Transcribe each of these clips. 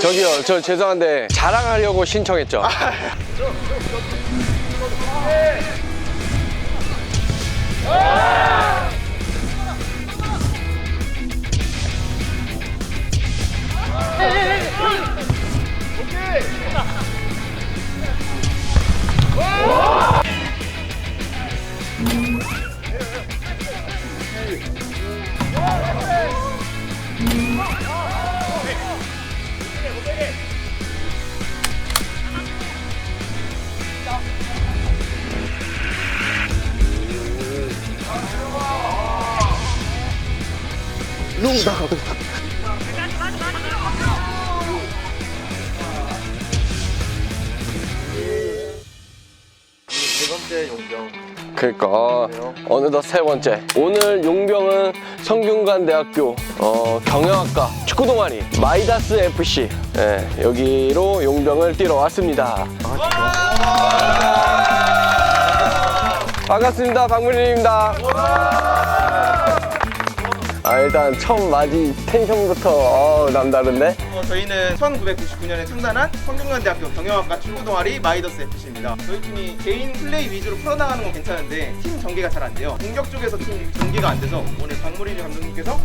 저기요, 저 죄송한데 자랑하려고 신청했죠. 세 번째 용병. 그러니까 어느덧 세 번째. 오늘 용병은 성균관대학교 어, 경영학과 축구 동아리 마이다스 FC 예, 여기로 용병을 뛰러 왔습니다. 반갑습니다, 박문일입니다. 아 일단 처음 맞이 텐션부터 어, 남다른데. 어, 저희는 1999년에 창단한 성균관대학교 경영학과 축구 동아리 마이더스 FC입니다. 저희 팀이 개인 플레이 위주로 풀어나가는 건 괜찮은데 팀 전개가 잘 안 돼요. 공격 쪽에서 팀 전개가 안 돼서 오늘 박무리뉴 감독님께서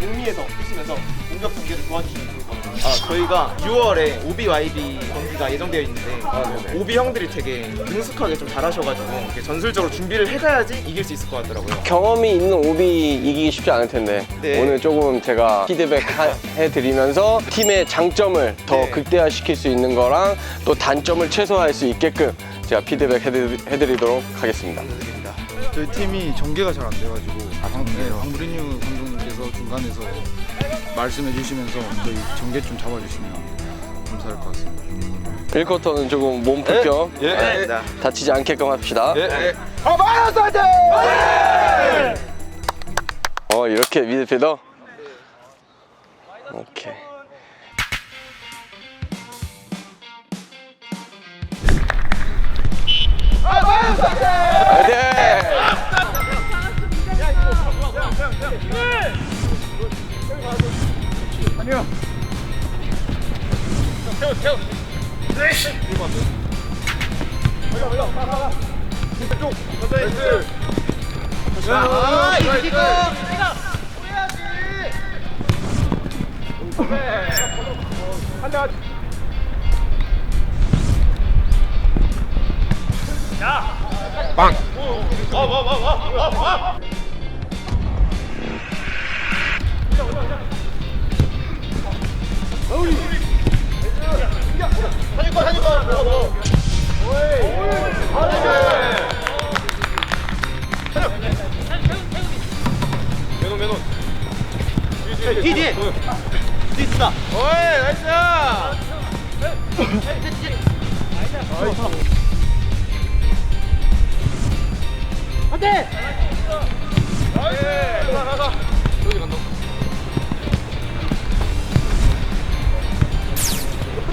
북미에서 뛰시면서 공격 전개를 같 아, 저희가 6월에 OBYB 경기가 예정되어 있는데 OB 형들이 되게 능숙하게 좀 잘하셔가지고 이렇게 전술적으로 준비를 해가야지 이길 수 있을 것 같더라고요. 경험이 있는 오비 이기기 쉽지 않을 텐데 네. 오늘 조금 제가 피드백 하- 해드리면서 팀의 장점을 더 네. 극대화시킬 수 있는 거랑 또 단점을 최소화할 수 있게끔 제가 피드백 해드리, 해드리도록 하겠습니다. 저희 팀이 전개가 잘 안 돼가지고 방, 네, 방브리뉴 감독님께서 중간에서 말씀해 주시면서 저희 전개 좀 잡아주시면 감사할 것 같습니다. 1쿼터는 조금 몸 풀겸 예. 네. 다치지 않게끔 합시다. 어 이렇게 미드필더. 오케이. 화이팅! 반 아니야. 태워, 태워. 으이씨. 이거 안 돼. 올라, 올라, 가, 가, 가. 왼쪽. 나이스. 야, 아, 이거 뒤, 뒤에. 뒤 있다. 오이, 나이스! 안 돼! 나이스! 가가, 가가. 저기 간다.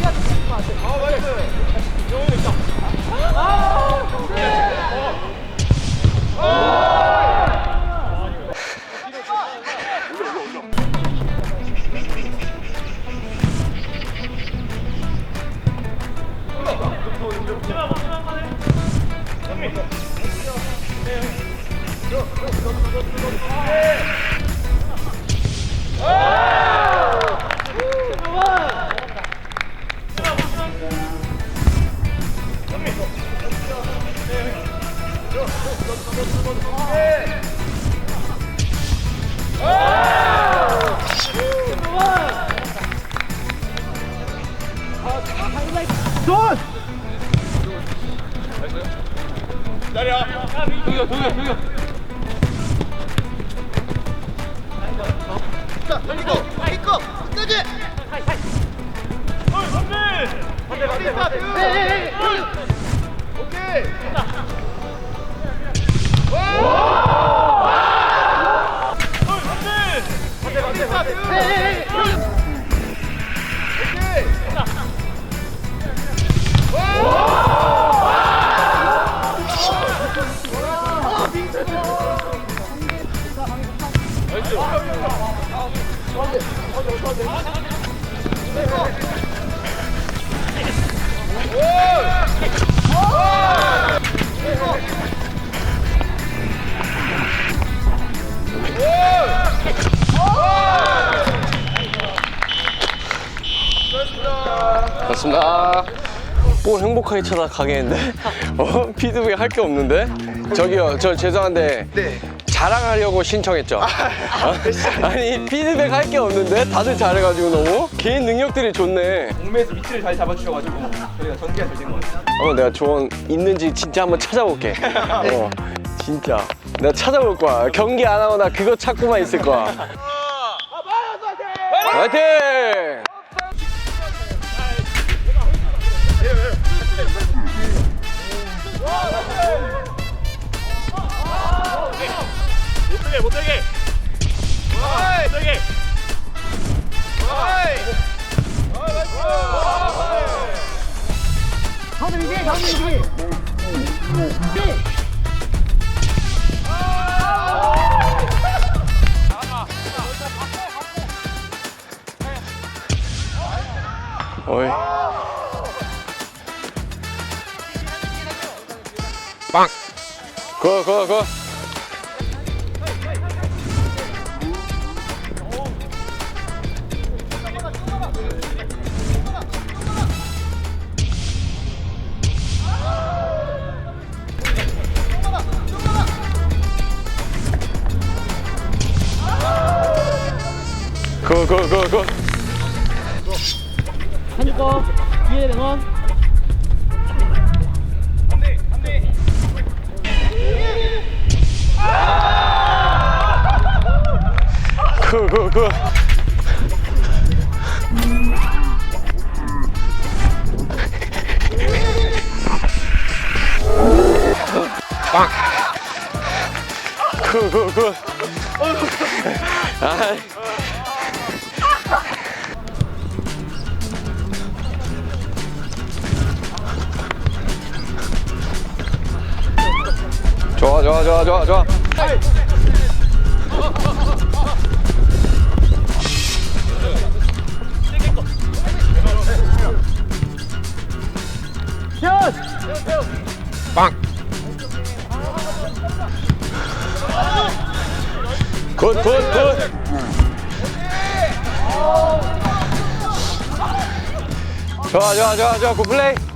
아, 어, 나이스! 영웅 있다. 아, 오케이! 오! 오! 손! 기다려. 동혁, 동혁, 동혁. 자, 돌리고, 이고 끝까지. 헐, 선배. 선배, 선배, 선배. 예, 예, 예. 오케이. 와! 헐, 선배. 선배, 선배, 갑습니다. 볼 행복하게 쳐다 가겠는데? 어? 피드백 할게 없는데? 저기요, 저 죄송한데. 네. 자랑하려고 신청했죠? 어? 아니, 피드백 할 게 없는데? 다들 잘해가지고 너무? 개인 능력들이 좋네. 공매에서 위치를 잘 잡아주셔가지고 저희가 전개가 잘 된 것 같아요. 어, 내가 조언 있는지 진짜 한번 찾아볼게. 어, 진짜. 내가 찾아볼 거야. 경기 안 하고 나 그거 찾고만 있을 거야. 화이팅! 고, 고, 고, 고! 한거 뒤에 랭원 고, 고, 고! 빵! 고, 고, 고! 아이. 좋아, 좋아, 좋아, 좋아. 빵! 굿, 굿, 굿! 좋아, 좋아, 좋아, 좋아, 굿 플레이!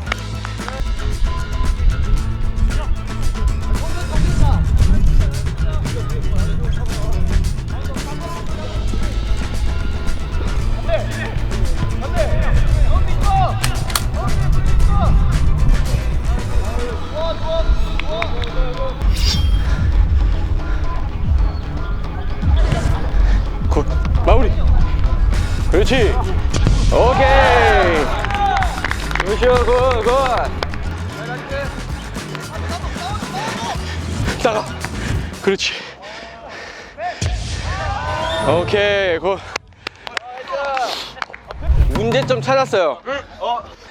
찾았어요.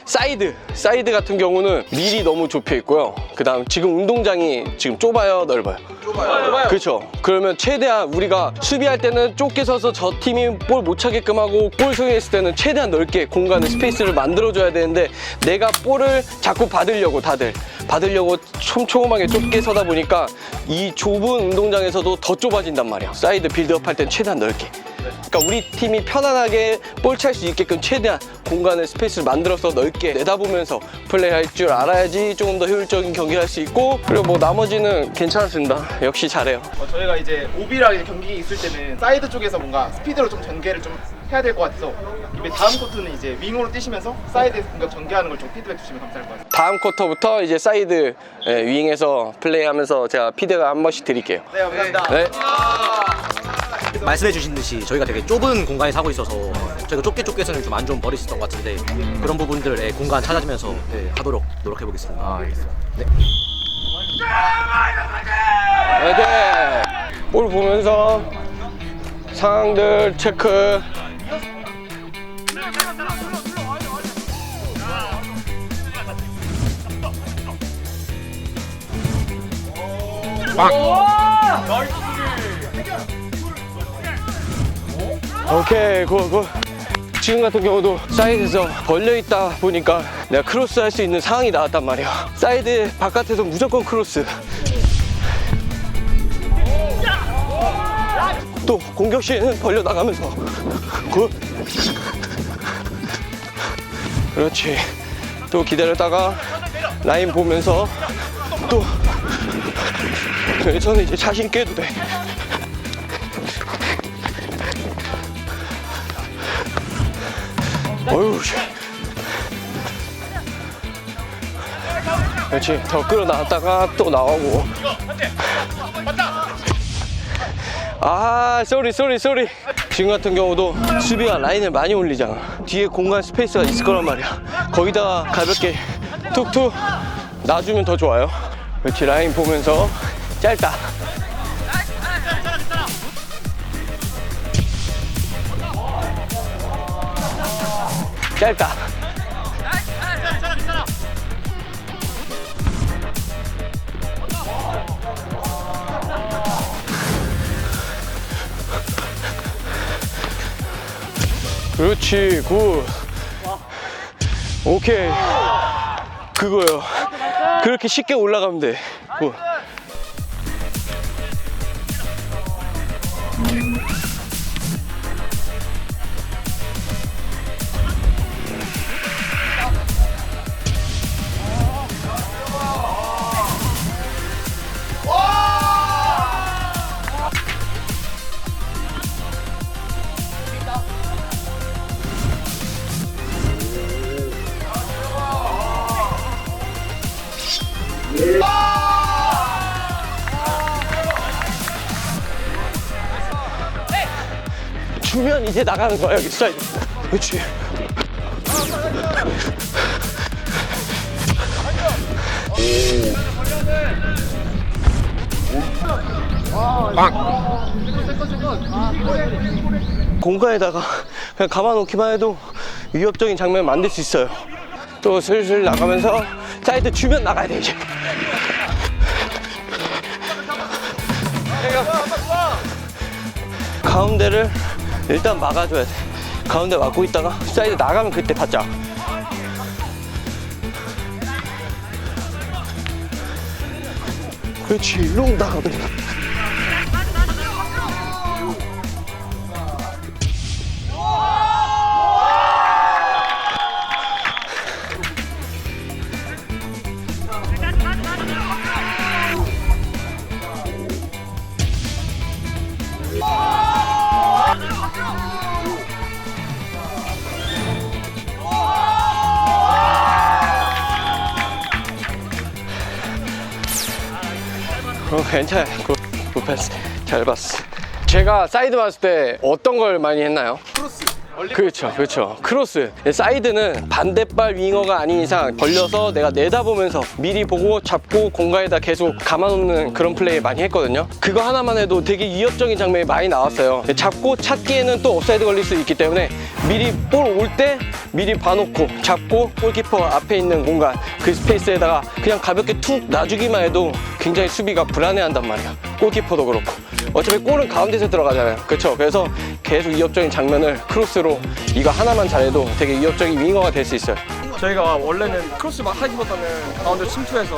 사이드, 사이드 같은 경우는 밀이 너무 좁혀 있고요. 그 다음 지금 운동장이 지금 좁아요, 넓어요? 좁아요. 그렇죠. 그러면 최대한 우리가 수비할 때는 좁게 서서 저 팀이 볼 못 차게끔 하고 볼 소유했을 때는 최대한 넓게 공간을 스페이스를 만들어줘야 되는데 내가 볼을 자꾸 받으려고 다들 받으려고 촘촘하게 좁게 서다 보니까 이 좁은 운동장에서도 더 좁아진단 말이야. 사이드 빌드업 할 땐 최대한 넓게. 그러니까 우리 팀이 편안하게 볼 찰 수 있게끔 최대한 공간을 스페이스를 만들어서 넓게 내다보면서 플레이할 줄 알아야지 조금 더 효율적인 경기를 할 수 있고 그리고 뭐 나머지는 괜찮았습니다. 역시 잘해요. 어, 저희가 이제 오비랑 경기 있을 때는 사이드 쪽에서 뭔가 스피드로 좀 전개를 좀 해야 될 것 같아서 이제 다음 코트는 이제 윙으로 뛰시면서 사이드에서 공격 전개하는 걸 좀 피드백 주시면 감사할 것 같아요. 다음 쿼터부터 이제 사이드 예, 윙에서 플레이하면서 제가 피드백 한 번씩 드릴게요. 네, 감사합니다. 네. 말씀해 주신 듯이 저희가 되게 좁은 공간에 사고 있어서 저희가 좁게 좁게 해서는 좀 안 좋은 버릇이 있었던 것 같은데 그런 부분들의 공간 찾아주면서 네, 하도록 노력해 보겠습니다. 아, 알겠습니다. 네. 화이팅! 볼 보면서 상황들 체크. 빵! 오케이, 굿, 굿. 지금 같은 경우도 사이드에서 벌려있다 보니까 내가 크로스 할 수 있는 상황이 나왔단 말이야. 사이드 바깥에서 무조건 크로스. 또 공격 시에는 벌려 나가면서 굿. 그렇지. 또 기다렸다가 라인 보면서 또 저는 이제 자신 있게 해도 돼. 어휴. 씨. 그렇지. 더 끌어나왔다가 또 나오고. 아, 쏘리, 쏘리, 쏘리. 지금 같은 경우도 수비가 라인을 많이 올리잖아. 뒤에 공간 스페이스가 있을 거란 말이야. 거기다가 가볍게 툭툭 놔주면 더 좋아요. 그렇지, 라인 보면서 짧다. 짧다. 그렇지, 굿. 오케이. 그거요. 그렇게 쉽게 올라가면 돼. 굿. 이제 나가는 거야, 여기 사이드. 그렇지. 공간에다가 그냥 감아놓기만 해도 위협적인 장면을 만들 수 있어요. 또 슬슬 나가면서 사이드 주면 나가야 돼, 이제. 가운데를 일단 막아줘야 돼. 가운데 막고 있다가 사이드 나가면 그때 받자. 그렇지, 나가면 돼. 괜찮아. 굿, 굿 패스. 잘 봤어. 제가 사이드 봤을 때 어떤 걸 많이 했나요? 크로스. 그렇죠, 그렇죠. 크로스. 사이드는 반대발 윙어가 아닌 이상 벌려서 내가 내다보면서 미리 보고 잡고 공간에다 계속 감아놓는 그런 플레이 많이 했거든요. 그거 하나만 해도 되게 위협적인 장면이 많이 나왔어요. 잡고 찾기에는 또 옵사이드 걸릴 수 있기 때문에 미리 볼 올 때 미리 봐놓고 잡고 골키퍼 앞에 있는 공간 그 스페이스에다가 그냥 가볍게 툭 놔주기만 해도 굉장히 수비가 불안해한단 말이야. 골키퍼도 그렇고. 어차피 골은 가운데서 들어가잖아요. 그렇죠. 그래서 계속 위협적인 장면을 크로스로 이거 하나만 잘해도 되게 위협적인 윙어가 될 수 있어요. 저희가 원래는 크로스 막 하기보다는 가운데 침투해서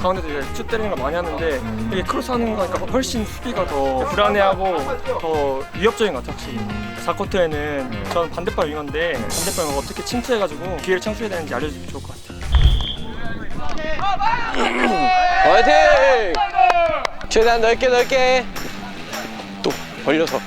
가운데서 이제 슛 때리는 걸 많이 하는데 이게 크로스 하는 거니까 훨씬 수비가 더 불안해하고 더 위협적인 것 같아요 확실히 4쿼터에는 저는 반대발 윙어인데 반대발 어떻게 침투해가지고 기회를 창출해야 되는지 알려주면 좋을 것 같아요 화이팅! 최대한 넓게 넓게. 또 벌려서.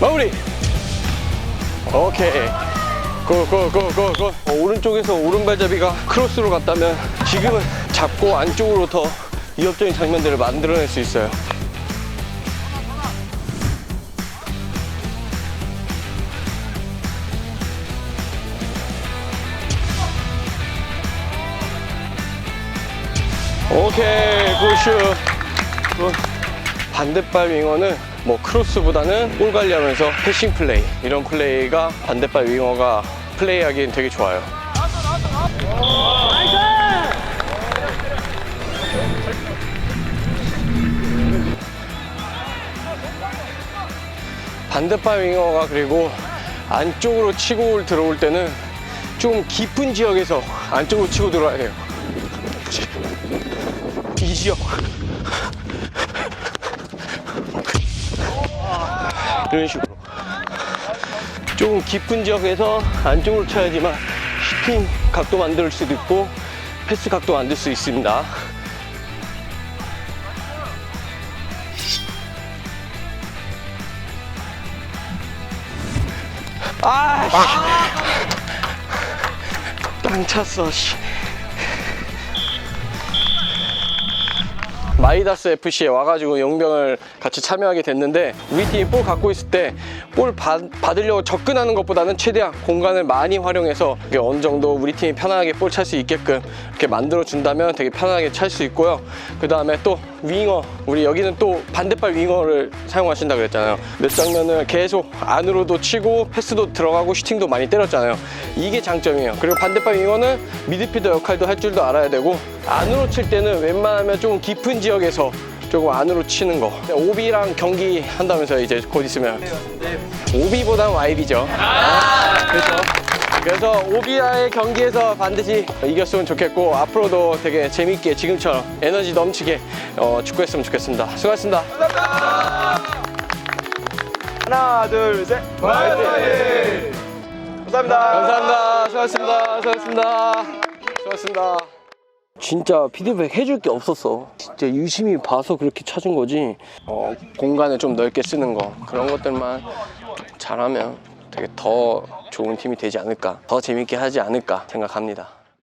마무리. 오케이. 고고고고고. 어, 오른쪽에서 오른발잡이가 크로스로 갔다면 지금은 잡고 안쪽으로 더 위협적인 장면들을 만들어낼 수 있어요 오케이 굿슛 굿. 반대발 윙어는 뭐 크로스보다는 볼 관리하면서 패싱 플레이 이런 플레이가 반대발 윙어가 플레이하기엔 되게 좋아요 반대발 윙어가 그리고 안쪽으로 치고 들어올 때는 좀 깊은 지역에서 안쪽으로 치고 들어와야 돼요. 이 지역. 이런 식으로. 조금 깊은 지역에서 안쪽으로 쳐야지만 슈팅 각도 만들 수도 있고 패스 각도 만들 수 있습니다. 아, 씨. 땅 찼어, 씨. 마이다스 FC에 와가지고 용병을 같이 참여하게 됐는데 우리 팀이 볼 갖고 있을 때 볼 받으려고 접근하는 것보다는 최대한 공간을 많이 활용해서 어느 정도 우리 팀이 편안하게 볼 찰 수 있게끔 이렇게 만들어 준다면 되게 편안하게 찰 수 있고요. 그 다음에 또 윙어 우리 여기는 또 반대발 윙어를 사용하신다 그랬잖아요. 몇 장면은 계속 안으로도 치고 패스도 들어가고 슈팅도 많이 때렸잖아요. 이게 장점이에요. 그리고 반대발 윙어는 미드필더 역할도 할 줄도 알아야 되고 안으로 칠 때는 웬만하면 좀 깊은 지역에서 조금 안으로 치는 거. 오비랑 경기 한다면서 이제 곧 있으면. 오비보단 와이비죠. 그렇죠. 그래서 오비와의 경기에서 반드시 이겼으면 좋겠고 앞으로도 되게 재밌게 지금처럼 에너지 넘치게 어, 축구했으면 좋겠습니다. 수고하셨습니다. 하나, 둘, 셋. 화이팅! 감사합니다. 감사합니다. 수고하셨습니다. 수고하셨습니다. 수고하셨습니다. 진짜 피드백 해줄 게 없었어. 진짜 유심히 봐서 그렇게 찾은 거지. 어, 공간을 좀 넓게 쓰는 거 그런 것들만 잘하면 되게 더 좋은 팀이 되지 않을까, 더 재밌게 하지 않을까 생각합니다.